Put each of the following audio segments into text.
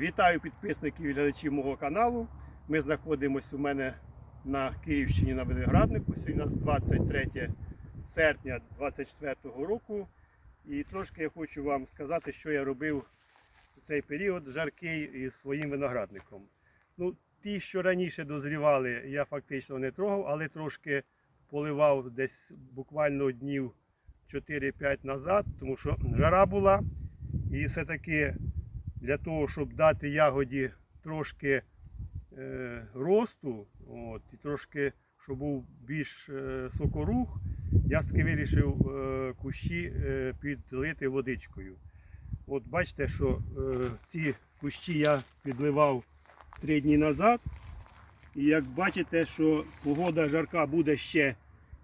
Вітаю підписників і глядачів мого каналу. Ми знаходимося у мене на Київщині на Винограднику. Сьогодні у нас 23 серпня 2024 року. І трошки я хочу вам сказати, що я робив у цей період жаркий із своїм виноградником. Ну, ті, що раніше дозрівали, я фактично не трогав, але трошки поливав десь буквально днів 4-5 назад, тому що жара була. І все-таки для того, щоб дати ягоді трошки е, росту, от, і трошки, щоб був більш е, сокорух, я таки вирішив е, кущі е, підлити водичкою. От бачите, що е, ці кущі я підливав три дні назад. І як бачите, що погода жарка буде ще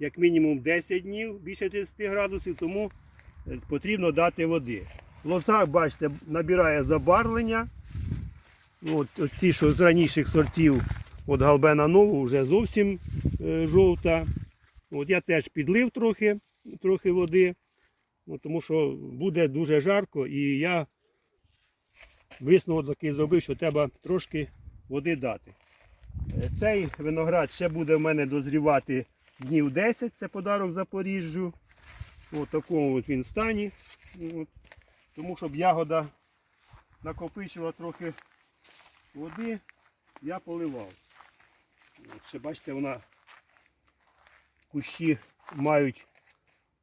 як мінімум 10 днів, більше 30 градусів, тому е, потрібно дати води. Лоза, бачите, набирає забарвлення. От, ці, що з раніших сортів, от Галбена Нову вже зовсім е, жовта. От я теж підлив трохи, трохи води, ну, тому що буде дуже жарко і я висновок такий зробив, що треба трошки води дати. Е, Цей виноград ще буде в мене дозрівати днів 10, це подарок Запоріжжю. У такому от він стані. От. Тому щоб ягода накопичила трохи води, я поливав. От ще бачите, вона кущі мають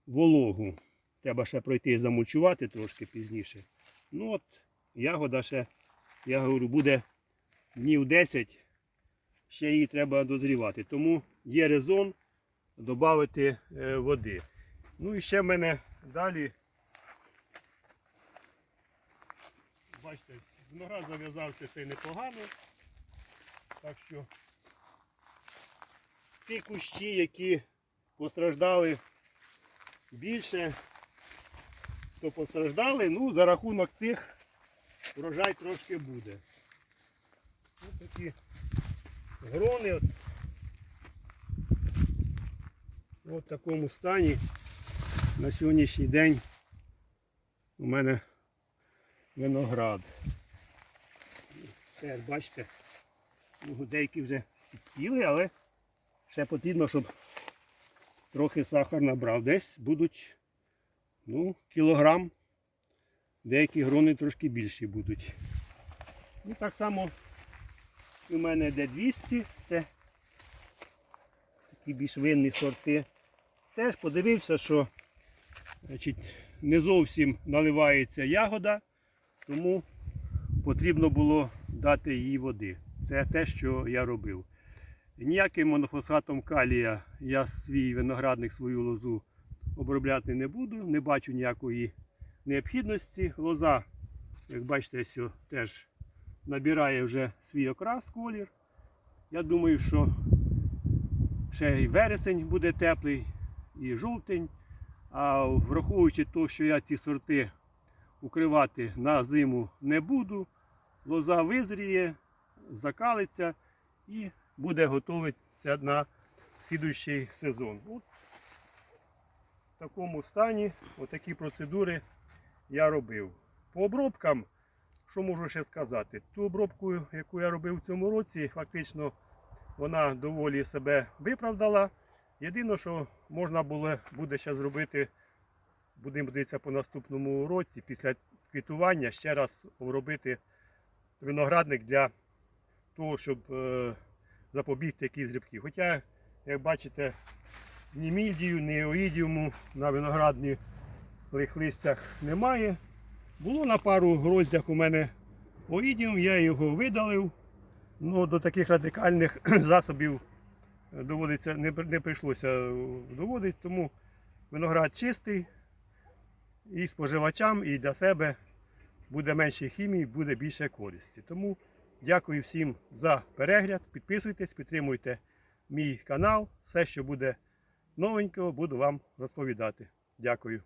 вологу. Треба ще пройти і замульчувати трошки пізніше. Ну от, ягода ще, я говорю, буде днів 10, ще її треба дозрівати. Тому є резон додати е, води. Ну і ще в мене далі Бачите, виноград зав'язався цей непогано. Так що ті кущі, які постраждали більше, то постраждали, ну за рахунок цих врожай трошки буде. Ось такі грони от, от в такому стані на сьогоднішній день у мене виноград. Все, бачите, ну, деякі вже підспіли, але ще потрібно, щоб трохи сахар набрав. Десь будуть ну, кілограм, деякі грони трошки більші будуть. Ну, так само у мене йде 200, це такі більш винні сорти. Теж подивився, що значить, не зовсім наливається ягода. Тому потрібно було дати їй води. Це те, що я робив. Ніяким монофосфатом калія я свій виноградник, свою лозу обробляти не буду, не бачу ніякої необхідності. Лоза, як бачите, ось теж набирає вже свій окрас колір. Я думаю, що ще і вересень буде теплий, і жовтень. А враховуючи те, що я ці сорти укривати на зиму не буду. Лоза визріє, закалиться і буде готуватися на слідуючий сезон. От в такому стані отакі процедури я робив. По обробкам, що можу ще сказати? Ту обробку, яку я робив в цьому році, фактично вона доволі себе виправдала. Єдине, що можна було буде ще зробити будемо дивитися по наступному році, після квітування ще раз обробити виноградник для того, щоб е, запобігти якісь грибки. Хоча, як бачите, ні мільдію, ні оїдіуму на виноградних листях немає. Було на пару гроздях у мене оїдіум, я його видалив. Ну, до таких радикальних засобів доводиться, не, не прийшлося доводити, тому виноград чистий і споживачам, і для себе буде менше хімії, буде більше користі. Тому дякую всім за перегляд. Підписуйтесь, підтримуйте мій канал. Все, що буде новенького, буду вам розповідати. Дякую.